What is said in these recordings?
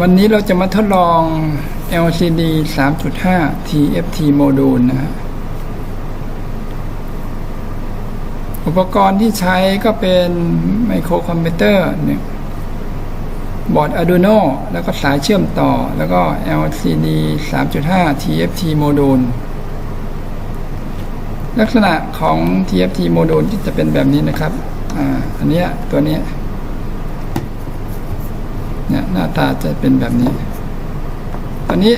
วันนี้เราจะมาทดลอง LCD 3.5 TFT โมดูลนะฮะอุปกรณ์ที่ใช้ก็เป็นไมโครคอมพิวเตอร์เนี่ยบอร์ด Arduino แล้วก็สายเชื่อมต่อ แล้วก็ LCD 3.5 TFT โมดูล ลักษณะของ TFT โมดูลที่จะเป็นแบบนี้นะครับ อ่า อันเนี้ยตัวเนี้ย เนี่ยหน้าตาจะเป็นแบบนี้ ตอนนี้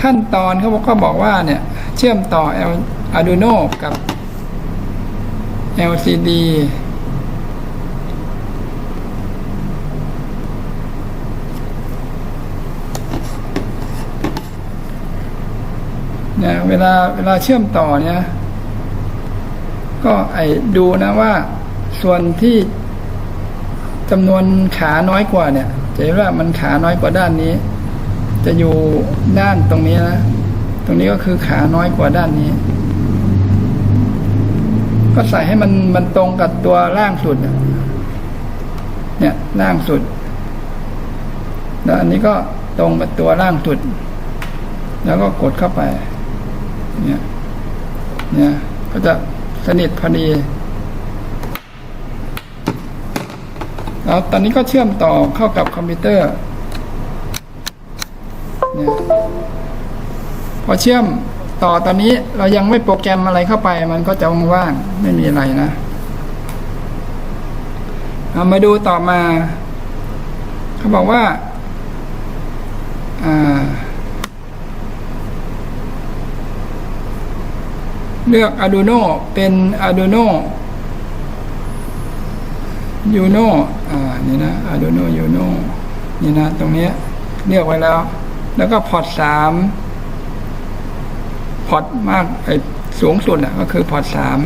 ขั้นตอนเขาบอกก็บอกว่าเนี่ย เชื่อมต่อ L Arduino กับ LCD เนี่ยเวลาเวลาเชื่อมต่อเนี่ย ก็ไอดูนะว่า ส่วนที่ จำนวนขาน้อยกว่าเนี่ย จะเห็นว่ามันขาน้อยกว่าด้านนี้ จะอยู่ด้านตรงนี้นะ ตรงนี้ก็คือขาน้อยกว่าด้านนี้ ก็ใส่ให้มันมันตรงกับตัวล่างสุด เนี่ยเนี่ยล่างสุด แล้วอันนี้ก็ตรงกับตัวล่างสุด แล้วก็กดเข้าไป เนี่ย เนี่ย ก็จะสนิทพอดี แล้วตอนนี้ก็เชื่อมต่อเข้ากับคอมพิวเตอร์เนี่ยพอเชื่อมต่อตอนนี้เรายังไม่โปรแกรมอะไรเข้าไป มันก็จะว่างๆไม่มีอะไรนะเอามาดูต่อมา เขาบอกว่าอ่าเลือก Arduino เป็น Arduino Uno อ่านี่นะ Arduino Uno นี่นะตรงนี้เลือกไว้แล้ว แล้วก็พอร์ตสามพอร์ตมากไอ้สูงสุดอะก็คือพอร์ตสาม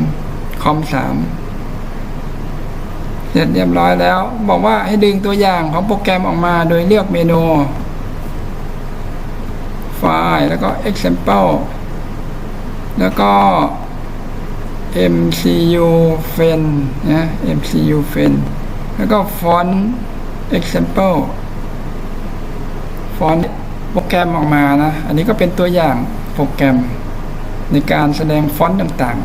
คอมสามเสร็จเรียบร้อยแล้ว บอกว่าให้ดึงตัวอย่างของโปรแกรมออกมาโดยเลือกเมนูไฟล์แล้วก็ example แล้วก็ MCU fen นะ MCU fen แล้วก็ font example ฟอนต์โปรแกรมออกมานะ อันนี้ก็เป็นตัวอย่างโปรแกรมในการแสดงฟอนต์ต่าง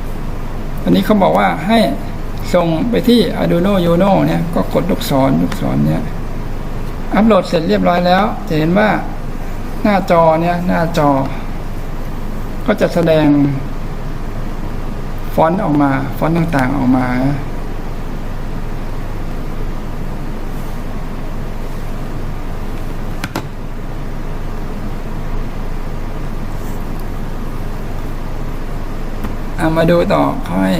ๆ อันนี้เขาบอกว่าให้ส่งไปที่ Arduino Uno เนี่ย ก็กดลูกศรลูกศรเนี่ย อัปโหลดเสร็จเรียบร้อยแล้ว จะเห็นว่าหน้าจอเนี่ย หน้าจอ ก็จะแสดงฟอนต์ออกมา ฟอนต์ต่างๆออกมาามาดูต่อเขาให้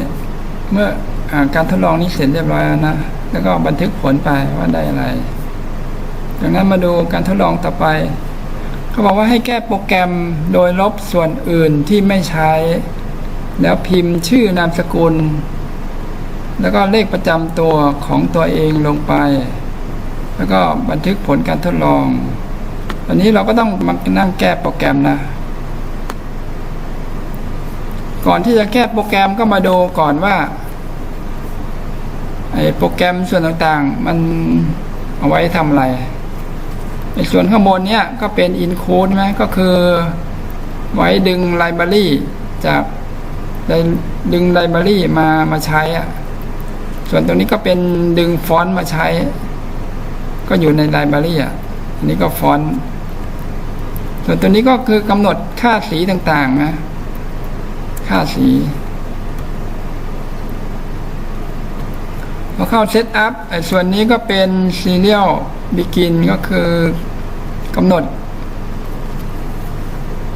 เมื่ออการทดลองนี้เสร็จเรียบร้อยแล้วนะแล้วก็บันทึกผลไปว่าได้อะไรจากนั้นมาดูการทดลองต่อไปเขาบอกว่าให้แก้โปรแกรมโดยลบส่วนอื่นที่ไม่ใช้ แล้วพิมพ์ชื่อนามสกุล แล้วก็เลขประจำตัวของตัวเองลงไป แล้วก็บันทึกผลการทดลองตอนนี้เราก็ต้องมานั่งแก้โปรแกรมนะ ก่อนที่จะแก้โปรแกรมก็มาดูก่อนว่าไอ้โปรแกรมส่วนต่างๆ มันเอาไว้ทำอะไรไอ้ส่วนข้างบนเนี้ยก็เป็น include ไหมก็คือไว้ดึงไลบรารีจากได้ดึงไลบรารีมามาใช้อะส่วนตรงนี้ก็เป็นดึงฟอนต์มาใช้ ก็อยู่ในไลบรารีอะอันนี้ก็ฟอนต์ส่วนตัวนี้ก็คือกำหนดค่าสีต่างๆนะ ค่าสีพอเข้าเซตอัพไอ้ส่วนนี้ก็เป็น Serial Begin ก็คือกำหนด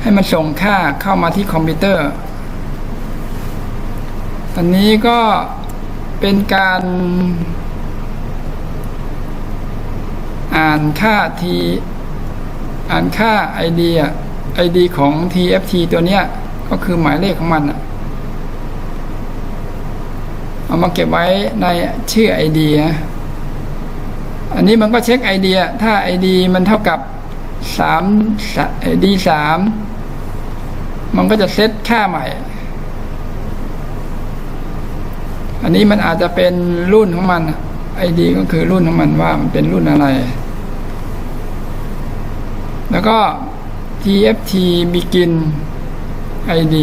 ให้มันส่งค่าเข้ามาที่คอมพิวเตอร์ ตอนนี้ก็เป็นการ อ่านค่า T อ่านค่า ID อะ ID ของ TFT ตัวเนี้ย ก็คือหมายเลขของมันอะเอามาเก็บไว้ในชื่อ ID นะอันนี้มันก็เช็ค ID อะถ้า ID มันเท่ากับ3 ID 3มันก็จะเซตค่าใหม่ อันนี้มันอาจจะเป็นรุ่นของมันอะ ID ก็คือรุ่นของมันว่ามันเป็นรุ่นอะไร แล้วก็ TFT begin ID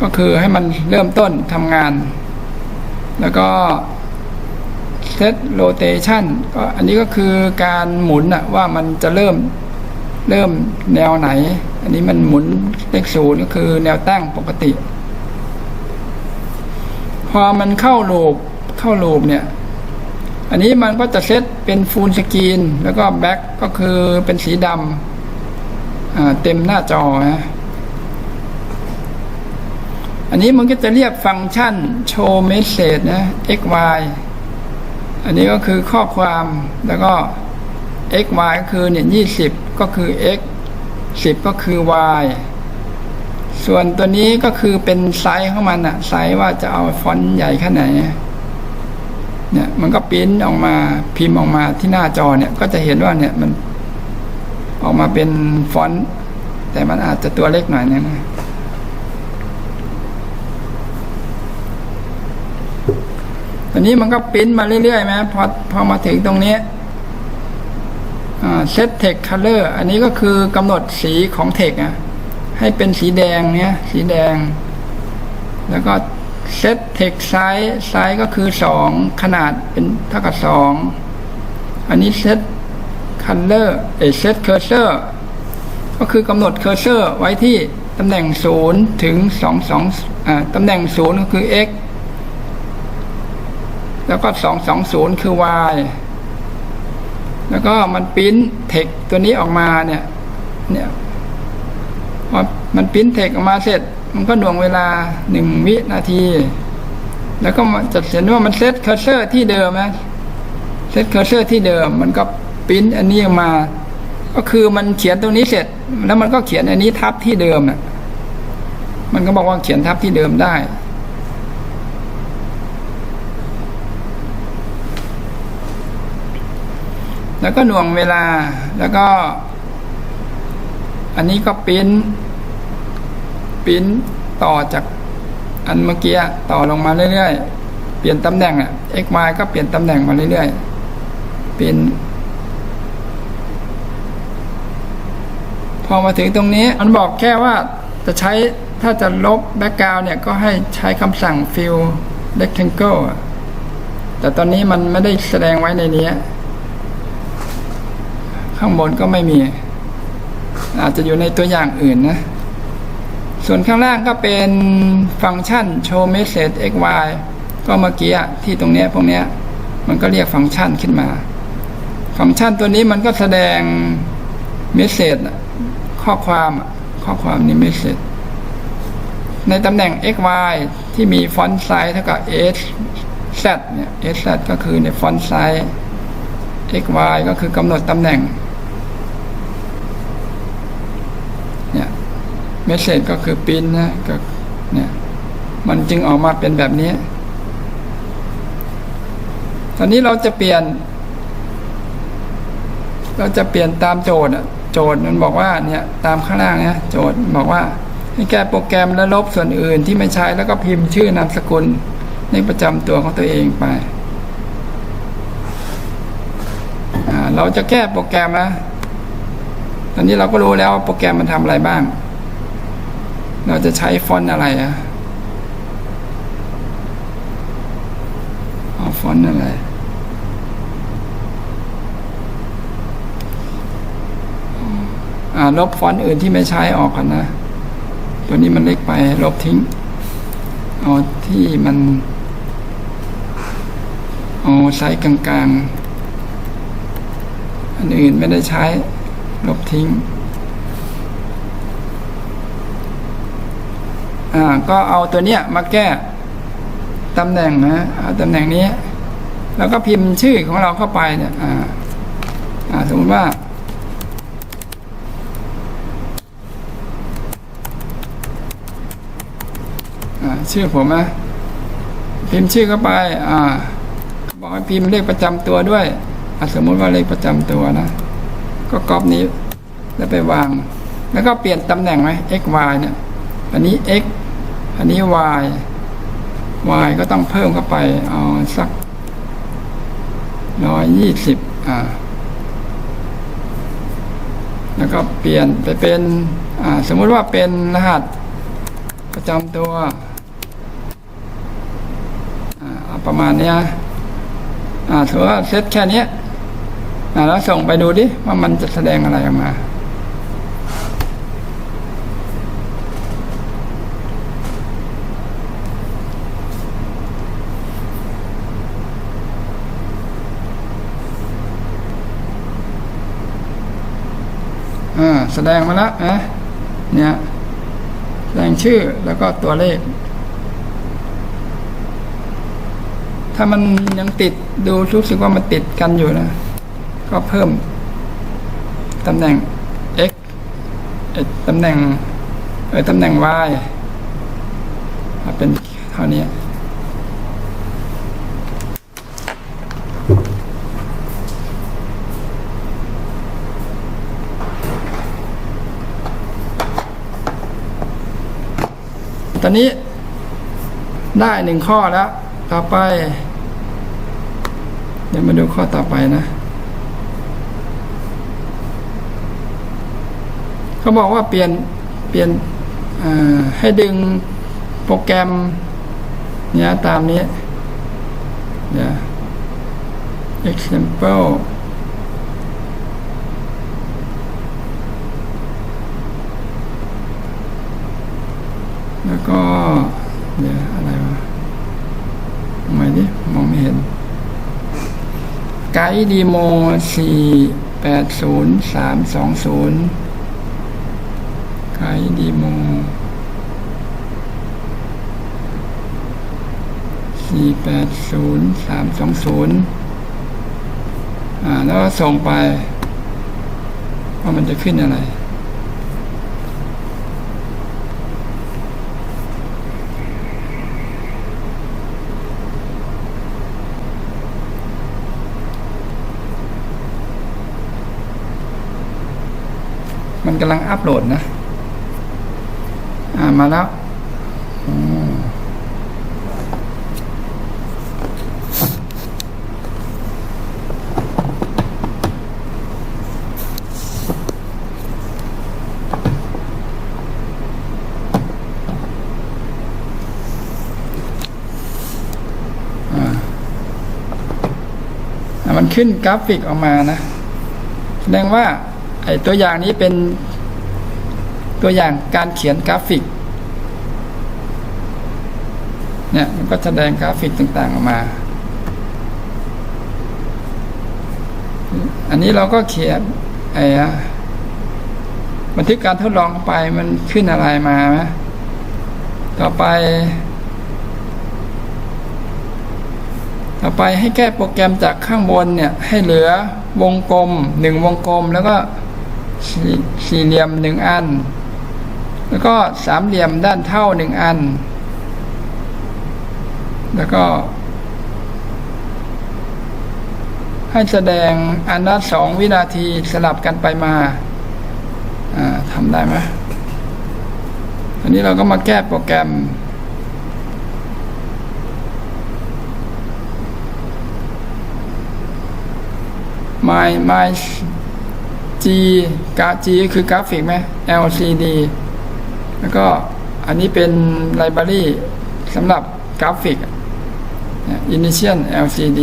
ก็คือให้มันเริ่มต้นทำงาน แล้วก็ set rotation ก็อันนี้ก็คือการหมุนอะว่ามันจะเริ่มเริ่มแนวไหน อันนี้มันหมุนเลขศูนย์ก็คือแนวตั้งปกติ พอมันเข้าลูปเข้าลูปเนี่ย อันนี้มันก็จะเซตเป็นฟูลสกรีน แล้วก็แบ็กก็คือเป็นสีดำเต็มหน้าจอนะ อันนี้มันก็จะเรียกฟังก์ชันโชว์เมสเซจนะ xy อันนี้ก็คือข้อความแล้วก็ x y ก็คือเนี่ยยี่สิบก็คือ x สิบก็คือ y ส่วนตัวนี้ก็คือเป็นไซส์ของมันอะไซส์ว่าจะเอาฟอนต์ใหญ่แค่ไหน เนี่ยมันก็ปริ้นออกมาพิมพ์ออกมาที่หน้าจอเนี่ย ก็จะเห็นว่าเนี่ยมันออกมาเป็นฟอนต์แต่มันอาจจะตัวเล็กหน่อยนึงนะ ต อนนี้มันก็ปริ้นมาเรื่อยๆไหมพอพอมาถึงตรงนี้เซตเทคคัลเลอร์อันนี้ก็คือกำหนดสีของเทคอะให้เป็นสีแดงเนี้ยสีแดง แล้วก็เซตเทคไซส์ไซส์ก็คือสองขนาดเป็นเท่ากับสองอันนี้เซตคัลเลอร์เอเซตเคอร์เซอร์ก็คือกำหนดเคอร์เซอร์ไว้ที่ตำแหน่งศูนย์ถึงสองสองตำแหน่งศูนย์ก็คือ x แล้วก็สองสองศูนย์คือ y แล้วก็มันปิ้นเทคตัวนี้ออกมาเนี่ย เนี่ยพอมันปิ้นเทคออกมาเสร็จ มันก็หน่วงเวลาหนึ่งวินาที แล้วก็มันจะเห็นว่ามันเซตเคอร์เซอร์ที่เดิมนะเซตเคอร์เซอร์ที่เดิม มันก็ปิ้นอันนี้ออกมา ก็คือมันเขียนตรงนี้เสร็จ แล้วมันก็เขียนอันนี้ทับที่เดิมอะมันก็บอกว่าเขียนทับที่เดิมได้ แล้วก็หน่วงเวลาแล้วก็ อันนี้ก็ปิ้นปิ้นต่อจากอันเมื่อกี้ต่อลงมาเรื่อยๆ เปลี่ยนตำแหน่งอะ x y ก็เปลี่ยนตำแหน่งมาเรื่อยๆ เป็น พอมาถึงตรงนี้มันบอกแค่ว่าจะใช้ถ้าจะลบแบ็กกราวเนี่ยก็ให้ใช้คำสั่ง fill rectangle แต่ตอนนี้มันไม่ได้แสดงไว้ในนี้ ข้างบนก็ไม่มี อาจจะอยู่ในตัวอย่างอื่นนะ ส่วนข้างล่างก็เป็นฟังก์ชัน show message xy ก็เมื่อกี้ที่ตรงเนี้ยพวกเนี้ยมันก็เรียกฟังก์ชันขึ้นมา ฟังก์ชันตัวนี้มันก็แสดงเมสเซจข้อความข้อความนี้เมสเซจในตำแหน่ง xy ที่มีฟอนต์ไซส์เท่ากับ s z เนี่ย s z ก็คือในฟอนต์ไซส์ xy ก็คือกำหนดตำแหน่ง เนี่ย เมสเซจก็คือปิ้นนะก็เนี่ยมันจึงออกมาเป็นแบบนี้ ตอนนี้เราจะเปลี่ยน เราจะเปลี่ยนตามโจทย์อะโจทย์มันบอกว่าเนี่ยตามข้างล่างเนี่ยโจทย์บอกว่า ให้แก้โปรแกรมและลบส่วนอื่นที่ไม่ใช้แล้วก็พิมพ์ชื่อนามสกุลในประจำตัวของตัวเองไป เราจะแก้โปรแกรมนะตอนนี้เราก็รู้แล้วว่าโปรแกรมมันทำอะไรบ้าง เราจะใช้ฟอนต์อะไรอะเอาฟอนต์อะไร อ่าลบฟอนต์อื่นที่ไม่ใช้ออกกันนะ ตัวนี้มันเล็กไป ลบทิ้ง เอาที่มัน เอาไซส์กลางๆ อันอื่นไม่ได้ใช้ ลบทิ้ง อ่าก็เอาตัวเนี้ยมาแก้ตำแหน่งนะเอาตำแหน่งนี้ แล้วก็พิมพ์ชื่อของเราเข้าไปเนี่ยอ่าอ่าสมมติว่าชื่อผมนะพิมพ์ชื่อเข้าไป อ่า บอกให้พิมพ์เลขประจำตัวด้วยอสมมติว่าเลขประจำตัวนะ ก็กรอบนี้ แล้วไปวาง แล้วก็เปลี่ยนตำแหน่งไหม x y เนี่ย อันนี้ x อันนี้ y y ก็ต้องเพิ่มเข้าไปเอาสักร้อยยี่สิบอ่า แล้วก็เปลี่ยนไปเป็นอ่าสมมุติว่าเป็นรหัสประจำตัวอ่าเอาประมาณเนี้ยอ่าถือว่าเซตแค่นี้อ่าแล้วส่งไปดูดิว่ามันจะแสดงอะไรออกมา อ่า แสดงมาแล้วนะเนี่ยแสดงชื่อแล้วก็ตัวเลข ถ้ามันยังติดดูรู้สึกว่ามันติดกันอยู่นะ ก็เพิ่มตำแหน่ง x ตำแหน่งเออตำแหน่ง y มาเป็นเท่านี้ อนนี้ได้หนึ่งข้อแล้ว ต่อไป เดี๋ยวมาดูข้อต่อไปนะ เขาบอกว่าเปลี่ยนเปลี่ยนให้ดึงโปรแกรมเนี่ยตามนี้เดี๋ยว example แล้วก็เดี๋ยวอะไรวะทำไมดิมองไม่เห็น ไกด์ดีโมสี่แปดศูนย์สามสองศูนย์ไกด์ดีโมสี่แปดศูนย์สามสองศูนย์อ่า แล้วก็ส่งไป ว่ามันจะขึ้นอะไร กำลังอัปโหลดนะ อ่า มาแล้วอ่ามันขึ้นกราฟิกออกมานะ แสดงว่า ไอ้ตัวอย่างนี้เป็นตัวอย่างการเขียนกราฟิกเนี่ยมันก็แสดงกราฟิกต่างๆออกมา อันนี้เราก็เขียนไอ้ะบันทึกการทดลองไปมันขึ้นอะไรมาไหมต่อไป ต่อไปให้แก้โปรแกรมจากข้างบนเนี่ย ให้เหลือวงกลมหนึ่งวงกลมแล้วก็ สี่สี่เหลี่ยมหนึ่งอัน แล้วก็สามเหลี่ยมด้านเท่าหนึ่งอัน แล้วก็ ให้แสดงอันละสองวินาทีสลับกันไปมาทำได้ไหมอันนี้เราก็มาแก้โปรแกรม my my G กา G คือกราฟิกไหม LCD แล้วก็อันนี้เป็นไลบรารีสำหรับกราฟิก Initial LCD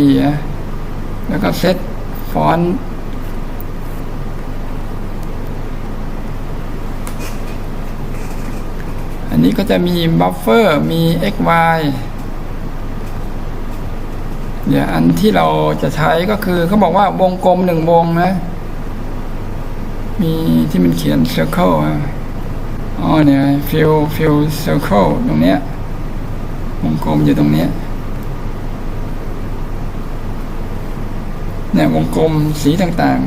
แล้วก็เซตฟอนต์อันนี้ก็จะมีบัฟเฟอร์มี XY เดี๋ยวอันที่เราจะใช้ก็คือเขาบอกว่าวงกลมหนึ่งวงนะ มีที่มันเขียน circle อ๋อเนี่ย fill fill circle ตรงเนี้ยวงกลมอยู่ตรงเนี้ยเนี่ยวงกลมสีต่าง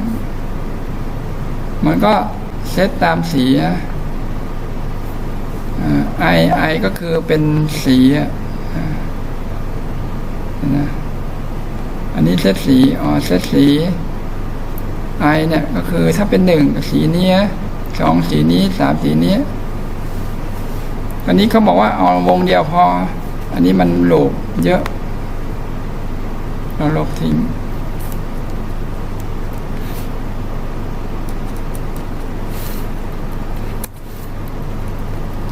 ๆ มันก็เซตตามสีไอะอ่า I I ก็คือเป็นสีอะอ่านะอันนี้เซตสี อ๋อ เซตสี i เนี่ยก็คือถ้าเป็นหนึ่งสีนี้สองสีนี้สามสีนี้อันนี้เขาบอกว่าเอาวงเดียวพอ อันนี้มันโหลบเยอะ เราลบทิ้ง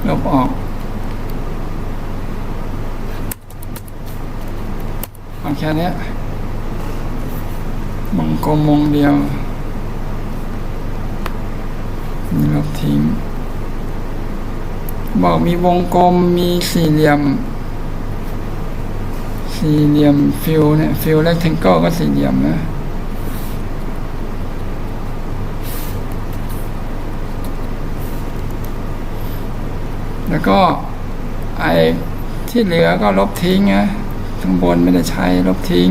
ลบออกเอาแค่นี้มังกรมงเดียว นี่ลบทิ้ง บอกมีวงกลมมีสี่เหลี่ยม สี่เหลี่ยมฟิลเนี่ยฟิลแรกเทงเกิลก็สี่เหลี่ยมนะแล้วก็ไอ้ที่เหลือก็ลบทิ้งนะข้างบนไม่ได้ใช้ลบทิ้ง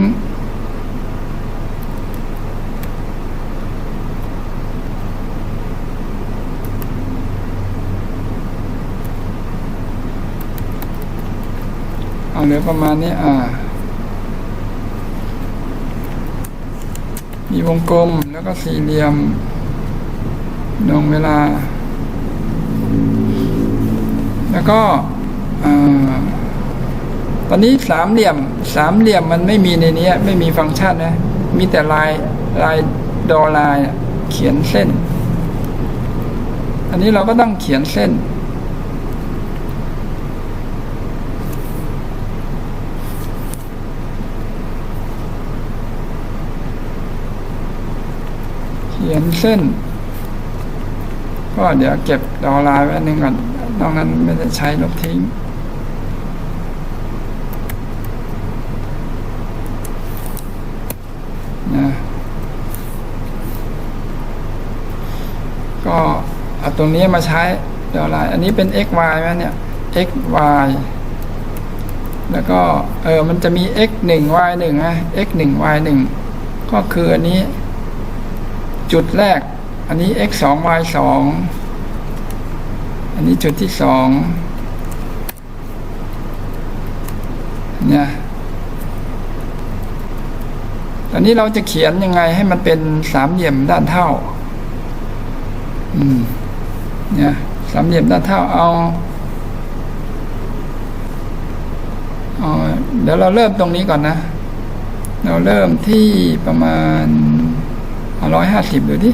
เหลือประมาณนี้อ่า มีวงกลมแล้วก็สี่เหลี่ยมดงเวลา แล้วก็อ่าตอนนี้สามเหลี่ยม สามเหลี่ยมมันไม่มีในนี้ไม่มีฟังก์ชันนะ มีแต่ลายลายดอลายเขียนเส้น อันนี้เราก็ต้องเขียนเส้น เขียนเส้น ก็เดี๋ยวเก็บดอลลาร์ไว้หนึ่งก่อนนอกนั้นไม่ได้ใช้ลบทิ้งนะก็เอาตรงนี้มาใช้ดอลลาร์อันนี้เป็น x y ไหมเนี่ย x y แล้วก็เออมันจะมี x 1 y 1นะ x 1 y 1ก็คืออันนี้ จุดแรก อันนี้ x 2 y 2อันนี้จุดที่สองเนี่ยตอนนี้เราจะเขียนยังไงให้มันเป็นสามเหลี่ยมด้านเท่า อืม เนี่ย สามเหลี่ยมด้านเท่าเอาเอาเดี๋ยวเราเริ่มตรงนี้ก่อนนะ เราเริ่มที่ประมาณ ร้อยห้าสิบดูดิ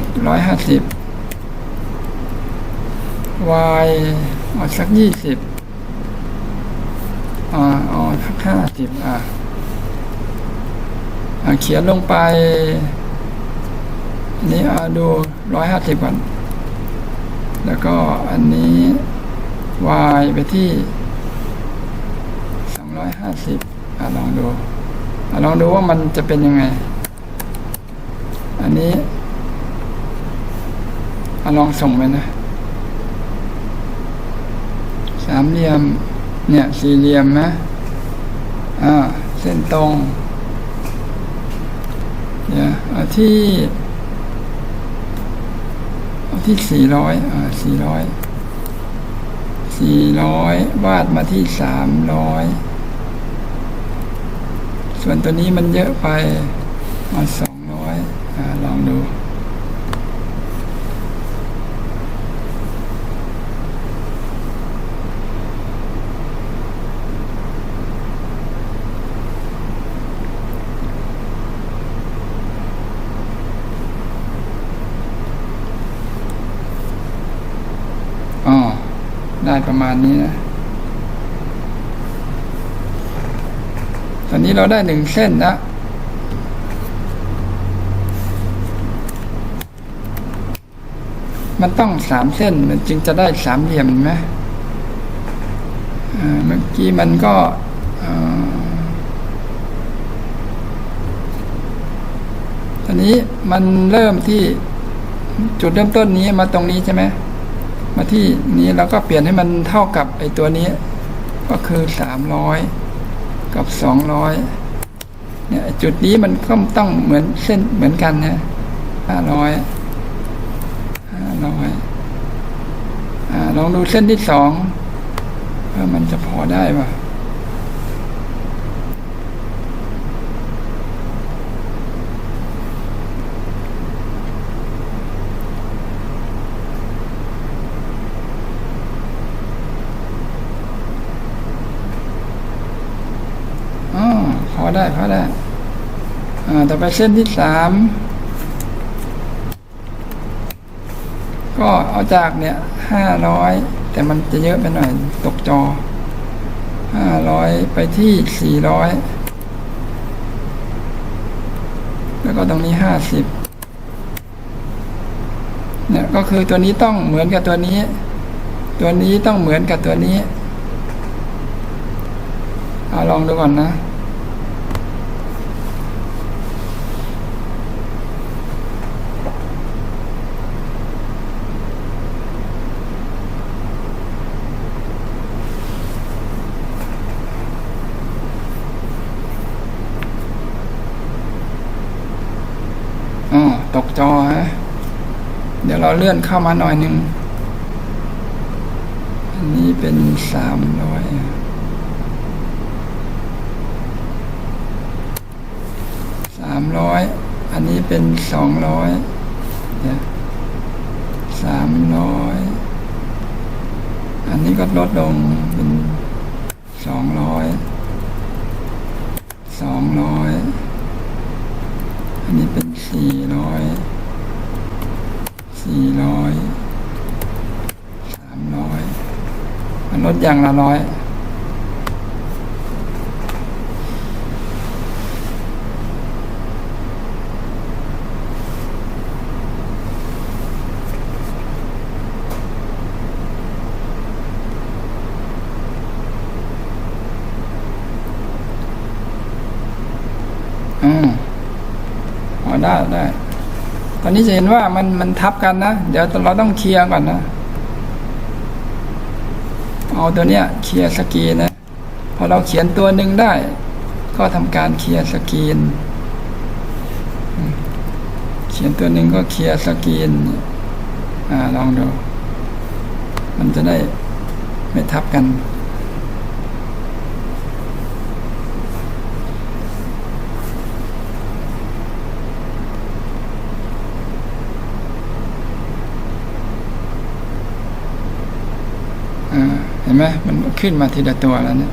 x ร้อยห้าสิบ y เอาสักยี่สิบอ่าเอาสักห้าสิบอะเขียนลงไปอันนี้เอาดูร้อยห้าสิบก่อน แล้วก็อันนี้ y ไปที่สองร้อยห้าสิบอะลองดูอะลองดูว่ามันจะเป็นยังไง อันนี้อลองส่งไปนะ สามเหลี่ยม เนี่ย สี่เหลี่ยมนะอ่าเส้นตรงเนี่ยเอาที่เอาที่สี่ร้อยอ่าสี่ร้อยสี่ร้อยวาดมาที่สามร้อยส่วนตัวนี้มันเยอะไปมาสองร้อยอ่า ลองดู อ๋อ ได้ประมาณนี้นะ ตอ นี้เราได้หนึ่งเส้นนะมันต้องสามเส้นมันจึงจะได้สามเหลี่ยมนไหมเมื่อกี้มันก็อ่าตอนนี้มันเริ่มที่จุดเริ่มต้นนี้มาตรงนี้ใช่ไหมมาที่นี้เราก็เปลี่ยนให้มันเท่ากับไอ้ตัวนี้ ก็คือสามร้อย กับสองร้อยเนี่ยจุดนี้มันก็ต้องเหมือนเส้นเหมือนกันนะห้าร้อยห้าร้อยลองดูเส้นที่สองว่ามันจะพอได้ป่ะอ๋ อพอได้พอได้อ่าต่อไปเส้นที่สามก็เอาจากเนี่ยห้าร้อยแต่มันจะเยอะไปหน่อยตกจอห้าร้อยไปที่สี่ร้อยแล้วก็ตรงนี้ห้าสิบเนี่ยก็คือตัวนี้ต้องเหมือนกับตัวนี้ ตัวนี้ต้องเหมือนกับตัวนี้เอาลองดูก่อนนะ อ๋อตกจอฮะ เลื่อนเข้ามาหน่อยหนึ่งอันนี้เป็นสามร้อยสามร้อยอันนี้เป็นสองร้อยเนี่ยสามร้อยอันนี้ก็ลดลงเป็นสองร้อยสองร้อยอันนี้เป็นสี่ร้อยสี่ร้อยสามร้อยมัน ลดอย่างละร้อยอืมอ๋อได้ได้ ตอนนี้จะเห็นว่ามันมันทับกันนะ เดี๋ยวเราต้องเคลียร์ก่อนนะ เอาตัวเนี้ยเคลียร์สกรีนนะพอเราเขียนตัวหนึ่งได้ ก็ทำการเคลียร์สกรีนเขียนตัวหนึ่งก็เคลียร์สกรีนอ่าลองดู มันจะได้ไม่ทับกัน อ่า เห็นไหมมันขึ้นมาทีละตัวแล้วเนี่ย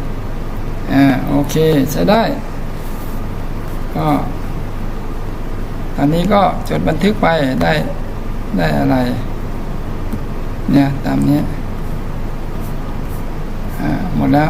อ่าโอเคใช้ได้ ก็ตอนนี้ก็จดบันทึกไปได้ได้อะไร เนี่ย ตามนี้อ่าหมดแล้ว